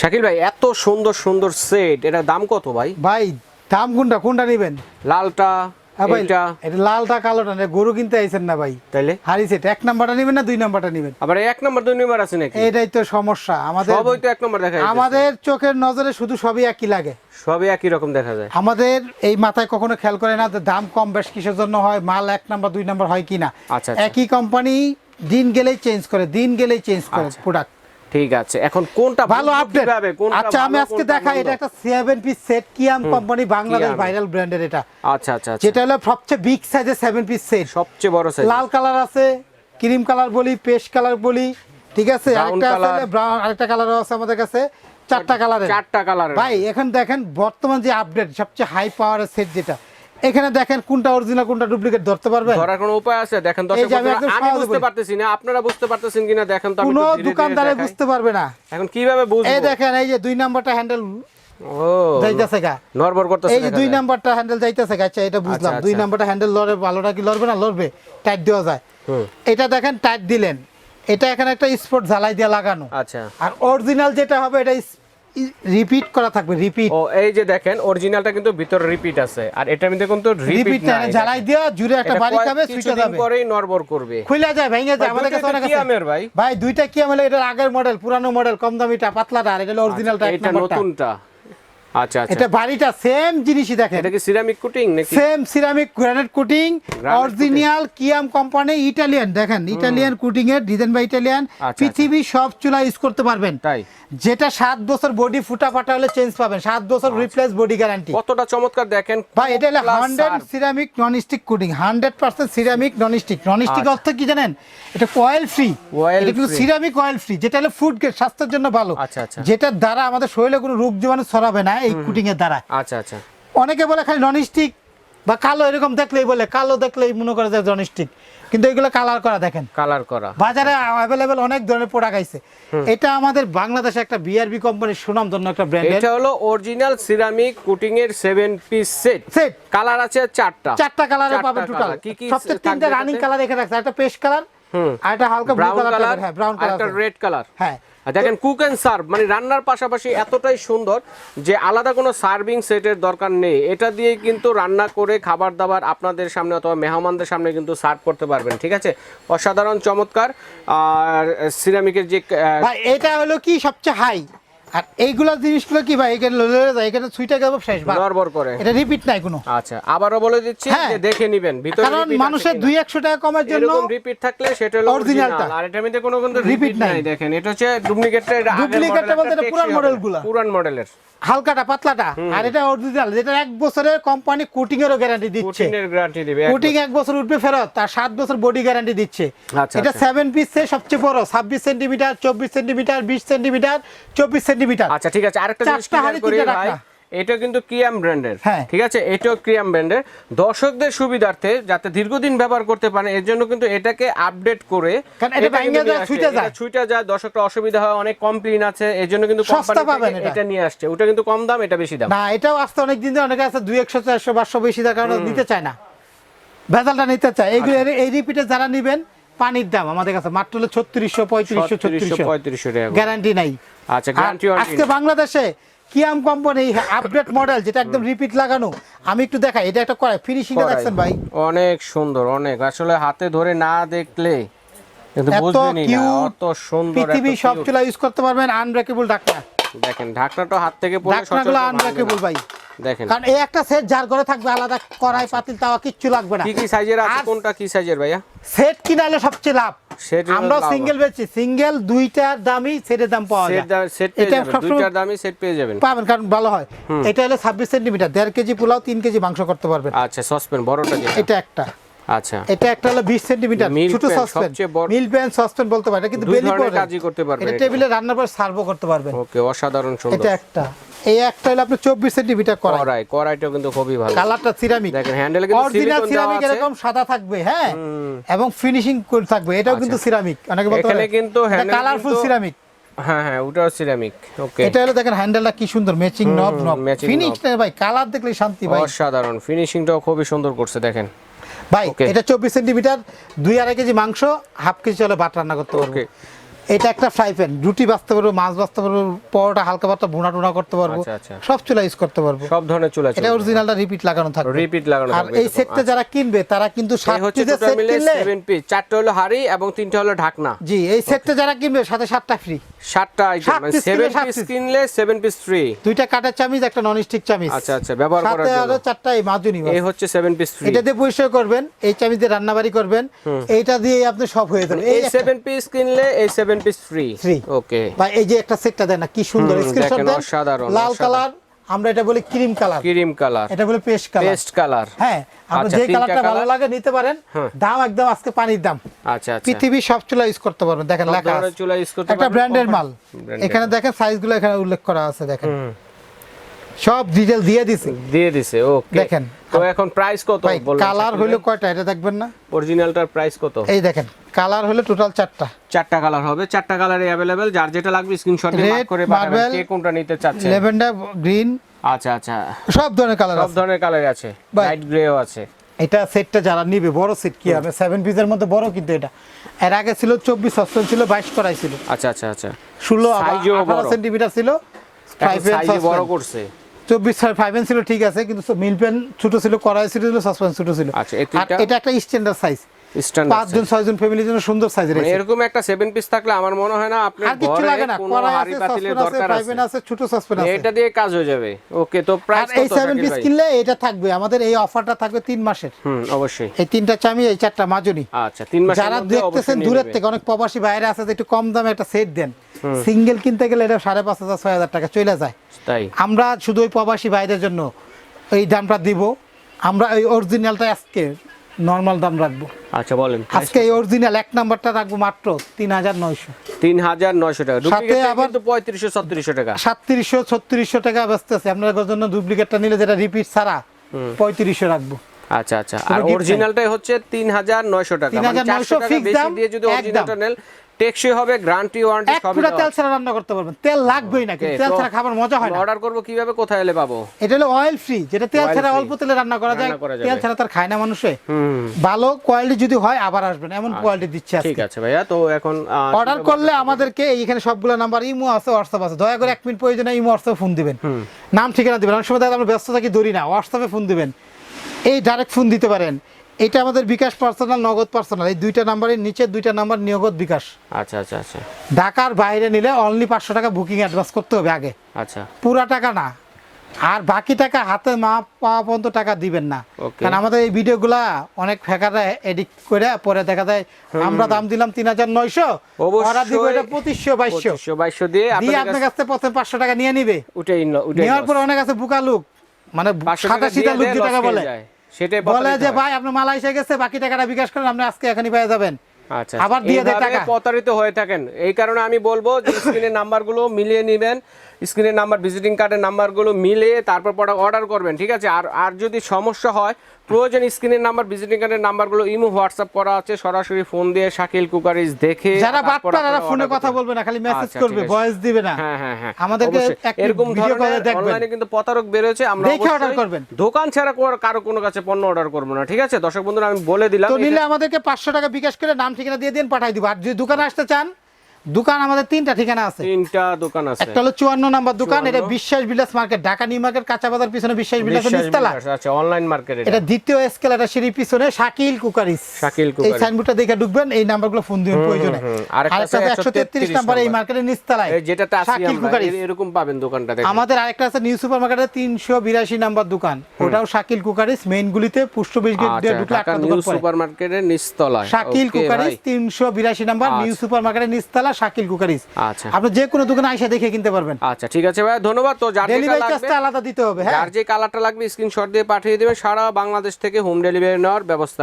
শাকিল ভাই এত সুন্দর সুন্দর সেট এটা দাম কত ভাই? ভাই দাম কোনটা? কোনটা নেবেন? লালটা এটা লালটা কালোটা না গরু কিনতে আইছেন না ভাই। তাইলে? হারি সেট এক নাম্বারটা নেবেন না দুই নাম্বারটা নেবেন? আবার এক নম্বর দুই নম্বর আছে নাকি? এটাই তো সমস্যা। আমাদের সবই তো এক নম্বর দেখা আমাদের চোখের নজরে শুধু সবই একই লাগে। সবই একই রকম দেখা যায়। আমাদের এই মাথায় কখনো খেয়াল করে না যে দাম কম বেশ কিসের জন্য হয় মাল এক নাম্বার দুই নাম্বার হয় কিনা। আচ্ছা, আচ্ছা। একই কোম্পানি দিন গেলেই চেঞ্জ করে দিন গেলেই চেঞ্জ করে আচ্ছা। প্রোডাক্ট ঠিক আছে। এখন কোনটা ভালো আপডেট কীভাবে? কোনটা আচ্ছা আমি আজকে দেখাই এটা একটা seven piece set Kiam company Bangladesh viral ব্র্যান্ডের এটা। আচ্ছা আচ্ছা আচ্ছা। যেটা হলো সবচেয়ে বিগ সাইজের সেভেন পিস সেট সবচেয়ে বড় সাইজ লাল কালার আছে ক্রিম কালার বলি পেস্ট কালার বলি ঠিক আছে? আরেকটা আছে ব্রাউন আরেকটা কালারও আছে আমাদের কাছে চারটা কালারের চারটা কালার ভাই এখন দেখেন বর্তমান যে আপডেট সবচেয়ে হাই পাওয়ারের সেট যেটা এখানে দেখেন কোনটা অরিজিনাল কোনটা ডুপ্লিকেট ধরতে পারবেন? ধরার কোনো উপায় আছে? দেখেন দর্শক আমি বুঝতে পারতেছি না আপনারা বুঝতে পারতেছেন কিনা দেখেন তো কোনো দোকানদারে বুঝতে পারবে না। এখন কীভাবে বুঝব? এই দেখেন এই যে দুই নাম্বারটা হ্যান্ডেল ও যাইতেছে গা। করতেছে এই যে দুই নাম্বারটা হ্যান্ডেল যাইতেছে গা আচ্ছা এটা বুঝলাম। আচ্ছা, দুই আচ্ছা। নাম্বারটা হ্যান্ডেল লড়ে ভালোটা কি লড়বে না? লড়বে টাইট দেওয়া যায়। হুম। এটা দেখেন টাইট দিলেন। এটা এখানে একটা স্পট ঝালাই দিয়ে লাগানো। আচ্ছা। আর অরিজিনাল যেটা হবে এটা রিপিট করা থাকবে রিপিট ও এই যে দেখেন অরিজিনালটা কিন্তু ভিতরে রিপিট আছে। আর এটার মধ্যে কিন্তু রিপিট না জ্বালাই দিও জুড়ে একটা বাড়ি খাবে সুইটা যাবে। পরেই নরবর করবে। খুলে যায় ভেঙে যায় আমাদের কাছে অনেক আছে। ভাই। ভাই দুইটা কি আমলে এটা আগের মডেল পুরানো মডেল কম দামিটা পাতলাটা আর এটা হলো অরিজিনালটা এক এটা নতুনটা। আচ্ছা এটা বাড়িটা সেম জিনিসই দেখেন। এটা কি সিরামিক কোটিং নাকি? Same ceramic granite coating original Kiam company Italian দেখেন ইটালিয়ান কোটিং এর ডিজাইন বাই ইটালিয়ান। পৃথিবী সব চুলা ইউজ করতে পারবেন। তাই? যেটা সাত বছর বডি ফুটা ফাটা হলে চেঞ্জ পাবেন। সাত বছর রিপ্লেস বডি গ্যারান্টি কতটা চমৎকার দেখেন। ভাই এটা হলো। Ceramic non stick coating hundred percent ceramic non stick non stick আচ্ছা। অর্থ কি জানেন? এটা অয়েল ফ্রি এটা কিন্তু সিরামিক অয়েল ফ্রি যেটা হলো ফুড গ্রেড স্বাস্থ্যের জন্য ভালো। আচ্ছা, আচ্ছা। যেটার দ্বারা আমাদের শরীরে কোনো রোগ জীবাণু ছড়াবে না। এই কোটিং এর দ্বারা। আচ্ছা আচ্ছা। অনেকে বলে খালি নন স্টিক বা কালো এরকম দেখলেই বলে কালো দেখলেই মনে করে যে নন স্টিক কিন্তু এগুলো কালার করা দেখেন। কালার করা। বাজারে অ্যাভেলেবেল অনেক ধরনের প্রোডাক্ট আছে এটা আমাদের বাংলাদেশে একটা বিআরবি কোম্পানির সুনামধন্য একটা ব্র্যান্ডের এটা হলো অরিজিনাল সিরামিক কোটিং এর 7 পিস সেট সেট কালার আছে চারটা। চারটা কালারে পাবেন টোটাল। কি কি সবচেয়ে তিনটা রানিং কালার এখানে রাখছে। একটা পেস্ট কালার হুম। আর একটা হালকা ব্লু ব্রাউন কালার হ্যাঁ ব্রাউন কালার একটা রেড কালার হ্যাঁ। দেখেন কুক অ্যান্ড সার্ভ মানে রান্নার পাশাপাশি এতটাই সুন্দর যে আলাদা কোনো সার্ভিং সেটের দরকার নেই। এটা দিয়ে কিন্তু রান্না করে খাবার দাবার আপনাদের সামনে অথবা মেহমানদের সামনে কিন্তু সার্ভ করতে পারবেন, ঠিক আছে? অসাধারণ, চমৎকার। আর সিরামিকের যে এটা হলো কি সবচেয়ে হাই আর এইগুলা জিনিসগুলো কি ভাই এখানে লড়ে যায় এখানে গেল শেষ। নড়বড় করে এটা রিপিট নাই কোনো আচ্ছা আবারও বলে দিচ্ছি হ্যাঁ। যে দেখে নেবেন ভিতরে কারণ মানুষের কিনা। দুই একশো টাকা কমের জন্য এরকম রিপিট থাকলে সেটা হলো আর এটার মধ্যে কোনো কিন্তু রিপিট নাই। দেখেন এটা হচ্ছে ডুপ্লিকেটটা এটা বলতে এটা পুরান। মডেলগুলা। পুরান মডেলের হালকাটা পাতলাটা আর এটা অরিজিনাল যেটা এক বছরের কোম্পানি কোটিং এরও গ্যারান্টি দিচ্ছে কোটিনের গ্যারান্টি দিবে কোটিং এক বছর উঠবে ফেরত তার সাত বছর বডি গ্যারান্টি দিচ্ছে আচ্ছা, এটা আচ্ছা। সেভেন পিস সবচেয়ে বড় ছাব্বিশ সেন্টিমিটার চব্বিশ সেন্টিমিটার বিশ সেন্টিমিটার চব্বিশ সেন্টিমিটার আচ্ছা ঠিক আছে। আরেকটা জিনিস হাঁড়ি, করি ভাই এটা কিন্তু ক্রিয়াম ব্র্যান্ডের। ঠিক আছে? এটাও ক্রিয়াম ব্র্যান্ডের দর্শকদের সুবিধার্থে যাতে দীর্ঘদিন ব্যবহার করতে পারেন এর জন্য কিন্তু এটাকে আপডেট করে কারণ নিয়ে যায়, দর্শকরা অসুবিধা হয় অনেক আছে এর জন্য কিন্তু এটা। নিয়ে আসছে। ওটা কিন্তু কম দাম এটা বেশি দাম। না এটাও আসতে অনেক দিন অনেকে আছে দুই একশো চারশো পাঁচশো বেশি টাকা দিতে চায় না। ভেজালটা নিতে চায়। এইগুলো আচ্ছা। এই রিপিটে যারা নিবেন পানির দাম আমাদের কাছে মাত্র হলো ছত্রিশশো পঁয়ত্রিশশো ছত্রিশশো পঁয়ত্রিশশো গ্যারান্টি নাই। আচ্ছা গ্যারান্টি আজকে বাংলাদেশে কিয়াম কোম্পানি আপডেট মডেল যেটা একদম রিপিট লাগানো আমি একটু দেখাই এটা একটা করাই ফিনিশিং দেখছেন ভাই? অনেক সুন্দর অনেক। আসলে হাতে ধরে না দেখলে পৃথিবী সব চুলা ইউজ করতে পারবেন আনব্রেকেবল ঢাকনা। দেখেন ঢাকনাটা হাত থেকে পড়ে ঢাকনাগুলো আনব্রেকেবল ভাই। দেখেন। কারণ এই একটা সেট যার ঘরে থাকবে আলাদা কড়াই পাতিল তাওয়া কিচ্ছু লাগবে না। কি কি সাইজের আছে কোনটা কি সাইজের ভাইয়া? সেট কিনালে সবচেয়ে লাভ। আমরা সিঙ্গেল বেচি সিঙ্গেল দুইটার দামই সেটের দাম পাওয়া যায়। এটা দুইটার দামই সেট পেয়ে যাবেন। পাবেন কারণ ভালো হয়। এটা হলো ছাব্বিশ সেন্টিমিটার। দেড় কেজি পোলাও কেজি মাংস করতে পারবেন। আচ্ছা সসপেন বড়টা এটা একটা। আচ্ছা। এটা একটা হলো বিশ সেন্টিমিটার ছোট মিল প্যান বলতে কিন্তু বেলি ধরনের পড়ে কাজই করতে পারবেন এটা। টেবিলে রান্নার পর সার্ভও করতে পারবেন। ওকে অসাধারণ সুন্দর। এটা একটা। এই একটা হলো আপনার চব্বিশ সেন্টিমিটার করা কড়াই কড়াইটাও কিন্তু খুবই ভালো। কালারটা সিরামিক দেখেন হ্যান্ডেলে কিন্তু অরিজিনাল সিরামিক এরকম সাদা থাকবে হ্যাঁ? এবং ফিনিশিং করে থাকবে এটাও কিন্তু সিরামিক অনেকে বলতে আচ্ছা। এখানে কিন্তু handle কালারফুল সিরামিক হ্যাঁ হ্যাঁ ওটাও সিরামিক ওকে এটা হলো দেখেন হ্যান্ডেলটা কি সুন্দর ম্যাচিং নব নব ফিনিশ ভাই কালার দেখলেই শান্তি ভাই। অসাধারণ ফিনিশিংটাও খুবই সুন্দর করছে দেখেন। ভাই এটা চব্বিশ সেন্টিমিটার দুই আড়াই কেজি মাংস হাফ কেজি চলে ভাত রান্না করতে পারবে। ওকে এটা একটা ফ্রাই প্যান রুটি বাঁচতে পারব মাছ বাঁচতে পারব পরোটা হালকা পাতলা ভুনা টুনা করতে পারব আচ্ছা, আচ্ছা। সব চুলা ইউজ করতে পারব। সব ধরনের চুলা এটা অরিজিনালটা রিপিট লাগানো থাকবে। রিপিট লাগানো আর এই সেটটা যারা কিনবে তারা কিন্তু সাত পিসের সেট কিনলে 7 পিস চারটা হলো হাড়ি এবং তিনটা হলো ঢাকনা। জি এই সেটটা যারা কিনবে সাথে সাতটা ফ্রি সাতটা আইটেম সাত মানে piece কিনলে 7 পিস কিনলে 7 পিস ফ্রি দুইটা কাঠের চামিচ একটা নন স্টিক চামিচ। আচ্ছা আচ্ছা ব্যবহার করার সাথে জন্য। আরও চারটা এই মাজুনি এই হচ্ছে 7 পিস ফ্রি এটা দিয়ে পরিষ্কার করবেন এই চামিচ দিয়ে রান্নাবাড়ি করবেন এইটা দিয়ে আপনি সব হয়ে যাবে। এই এই একটা- 7 পিস কিনলে এই 7 পিস ফ্রি। ওকে ভাই এই যে একটা সেটটা দেন না কি সুন্দর স্ক্রিনশট দেন। অসাধারণ, লাল কালার আমরা এটা বলি ক্রিম কালার ক্রিম কালার এটা বলি পেস্ট কালার পেস্ট কালার হ্যাঁ আচ্ছা, যে কালারটা ভালো লাগে নিতে পারেন। হ্যাঁ। দাম একদম আজকে পানির দাম। আচ্ছা আচ্ছা। পৃথিবীর সব চুলা ইউজ করতে পারবেন। দেখেন লেখা আছে। চুলা ইউজ করতে একটা ব্র্যান্ডের মাল। এখানে দেখেন সাইজগুলো এখানে উল্লেখ করা আছে দেখেন। সব ডিটেল দিয়ে দিছি। দিয়ে দিছে ওকে দেখেন। তো এখন প্রাইস কত বললেন কালার হলো কয়টা এটা দেখবেন না? অরিজিনালটার প্রাইস কত? এই দেখেন কালার হলো টোটাল চারটা। চারটা কালার হবে চারটা কালারে অ্যাভেলেবেল যার যেটা লাগবে স্ক্রিনশট দিয়ে মার্ক করে পাঠাবেন কে কোনটা নিতে চাচ্ছে। লেভেন্ডার গ্রিন আচ্ছা আচ্ছা। সব ধরনের কালার সব ধরনের কালার আছে। লাইট গ্রেও আছে। এটা সেটটা যারা নিবে বড় সেট কি হবে? সেভেন পিসের মধ্যে বড় কিন্তু এটা। এর আগে ছিল চব্বিশ সস্তেন ছিল বাইশ করাই ছিল। আচ্ছা আচ্ছা আচ্ছা। ষোলো Size ও আঠারো সেন্টিমিটার ছিল। সাইজ বড় করছে। চব্বিশ ফাইভ ছিল ঠিক আছে কিন্তু মিল প্যান্ট ছোট ছিল কড়াই ছিল সাসপেন্স ছোট ছিল আচ্ছা? এটা একটা স্ট্যান্ডার্ড সাইজ পাঁচজন ছয়জন ফ্যামিলির জন্য সুন্দর সাইজের মানে এরকম একটা সেভেন পিস থাকলে আমার মনে হয় না আপনি ঘরে কোনো হাড়ি পাতিলের দরকার আছে। ছোট সসপেন আছে। এটা দিয়ে কাজ হয়ে যাবে। ওকে তো প্রাইস এই সেভেন পিস কিনলে এটা থাকবে আমাদের এই অফারটা থাকবে তিন মাসের। হুম অবশ্যই। এই তিনটা চামি এই চারটা মাজনি। আচ্ছা তিন যারা দেখতেছেন দূরের থেকে অনেক প্রবাসী বাইরে আছে একটু কম দামে একটা সেট দেন। সিঙ্গেল কিনতে গেলে এটা সাড়ে পাঁচ হাজার ছয় হাজার টাকা চলে যায়। তাই। আমরা শুধু ওই প্রবাসী ভাইদের জন্য এই দামটা দিব। আমরা এই অরিজিনালটা আজকে নর্মাল দাম রাখব। আচ্ছা বলেন। আজকে এই অরিজিনাল এক নাম্বারটা রাখব মাত্র তিন হাজার নয়শো। তিন হাজার নয়শো টাকা। সাথে আবার- কিন্তু পঁয়ত্রিশশো ছত্রিশশো টাকা। সাতত্রিশশো ছত্রিশশো টাকা ব্যস্ত আছে। আপনার জন্য ডুপ্লিকেটটা নিলে যেটা রিপিট ছাড়া পঁয়ত্রিশশো রাখব। আচ্ছা আচ্ছা। আর। অরিজিনালটাই হচ্ছে তিন হাজার নয়শো টাকা। মানে 3,900 চারশো টাকা বেশি দাম, দিয়ে যদি অরিজিনালটা নেন টেকসই হবে গ্যারান্টি ওয়ারেন্টি সবই ফুটা তেল ছাড়া রান্না করতে পারবেন। তেল লাগবেই না কিন্তু তেল ছাড়া খাবার মজা হয় না। অর্ডার করব কীভাবে কোথায় এলে পাবো? এটা হলো অয়েল ফ্রি যেটা তেল ছাড়া অল্প তেলে রান্না করা যায়। তেল ছাড়া তার খায় না মানুষে। ভালো কোয়ালিটি যদি হয় আবার আসবেন। এমন কোয়ালিটি দিচ্ছে ঠিক আছে ভাইয়া তো এখন অর্ডার করলে আমাদেরকে এইখানে সবগুলো নাম্বার ইমো আছে হোয়াটসঅ্যাপ আছে। দয়া করে এক মিনিট প্রয়োজনে ইমো হোয়াটসঅ্যাপে ফোন দিবেন। নাম ঠিকানা দিবেন। অনেক সময় আমরা ব্যস্ত থাকি ধরি না। হোয়াটসঅ্যাপে ফোন দিবেন। এই ডাইরেক্ট ফোন দিতে পারেন। এটা আমাদের বিকাশ পার্সোনাল নগদ পার্সোনাল এই দুইটা নাম্বারের নিচে দুইটা নাম্বার নিয়গত বিকাশ। আচ্ছা আচ্ছা আচ্ছা। ঢাকার বাইরে নিলে অনলি পাঁচশো টাকা বুকিং অ্যাডভান্স করতে হবে আগে। আচ্ছা। পুরা টাকা না। আর বাকি টাকা হাতে মা পাওয়া পর্যন্ত টাকা দিবেন না। কারণ আমাদের এই ভিডিওগুলা অনেক ফেকারা এডিট করে পরে দেখা যায় আমরা দাম দিলাম তিন হাজার নয়শো ওরা দিব এটা পঁচিশশো বাইশশো। বাইশশো দিয়ে দিয়ে আপনার কাছে প্রথমে পাঁচশো টাকা নিয়ে নিবে। উঠে নেওয়ার পর অনেক আছে বুকা লোক। মানে সাদা টাকা দিয়ে লোক দেয়, যেটাকে বলে। সেটাই বলে যে ভাই আপনার মালয়েশিয়া গেছে বাকি টাকাটা বিকাশ করেন আপনি আজকে এখানে পেয়ে যাবেন। আচ্ছা আবার দিয়ে দেয় টাকা। প্রতারিত হয়ে থাকেন। এই কারণে আমি বলব যে স্ক্রিনের নাম্বারগুলো মিলিয়ে নেবেন। স্ক্রিনের নাম্বার ভিজিটিং কার্ডের নাম্বারগুলো মিলিয়ে তারপর প্রোডাক্ট অর্ডার করবেন ঠিক আছে? আর আর যদি সমস্যা হয় প্রয়োজন স্ক্রিনের নাম্বার ভিজিটিং কার্ডের নাম্বারগুলো ইমো হোয়াটসঅ্যাপ করা আছে সরাসরি ফোন দিয়ে শাকিল কুকারিজ দেখে যারা এরা আপনারা ফোনে কথা বলবে না খালি মেসেজ আচ্ছা, করবে ভয়েস দিবে না। হ্যাঁ হ্যাঁ হ্যাঁ। আমাদেরকে এরকম এ ধরনের দেখবেন। অনলাইনে কিন্তু প্রতারক বেরোচ্ছে আমরা দেখে অবশ্যই করবেন। দোকান ছাড়া কারও কোনো কাছে পণ্য অর্ডার করব না ঠিক আছে? দর্শক বন্ধুরা আমি বলে দিলাম তো নিলে আমাদেরকে পাঁচশো টাকা বিকাশ করে নাম ঠিকানা দিয়ে দিন পাঠাই দিব। আর যদি দোকানে আসতে চান দোকান আমাদের তিনটা ঠিকানা আছে। তিনটা দোকান আছে। একটা হলো চুয়ান্ন নাম্বার দোকান এটা বিশ্বাস বিলাস মার্কেট ঢাকা নিউ মার্কেট কাঁচা বাজার পিছনে বিশ্বাস বিলাস, আচ্ছা অনলাইন মার্কেট এটা। দ্বিতীয় স্কেল এটা সিঁড়ির পিছনে শাকিল কুকারিস। শাকিল এই সাইনবোর্ডটা দেখে ঢুকবেন এই নাম্বারগুলো ফোন দিবেন প্রয়োজনে। আরেকটা আরেকটা আছে 133 নাম্বার এই। মার্কেটের নিচতলায়। এই যেটাতে আছি শাকিল কুকারিস। এরকম পাবেন দোকানটা দেখে আমাদের আরেকটা আছে নিউ সুপার মার্কেটের তিনশো বিরাশি নাম্বার দোকান। ওটাও শাকিল কুকারিস মেইন গুলিতে পুষ্ট বীজ দিয়ে আচ্ছা ঢুকলে একটা দোকান পড়ে। সুপার মার্কেটের নিচতলায়। শাকিল কুকারিস ভাই। তিনশো বিরাশি নাম্বার নিউ আচ্ছা। সুপার মার্কেটের নিচতলা শাকিল কুকারিস। আচ্ছা। আপনি যে কোনো দোকানে আইসা দেখে কিনতে পারবেন। আচ্ছা ঠিক আছে ভাই ধন্যবাদ। তো যার ডেলিভারি চার্জটা আলাদা দিতে হবে হ্যাঁ? যার যে কালারটা লাগবে স্ক্রিনশট দিয়ে পাঠিয়ে দেবেন সারা বাংলাদেশ থেকে হোম ডেলিভারি নেওয়ার ব্যবস্থা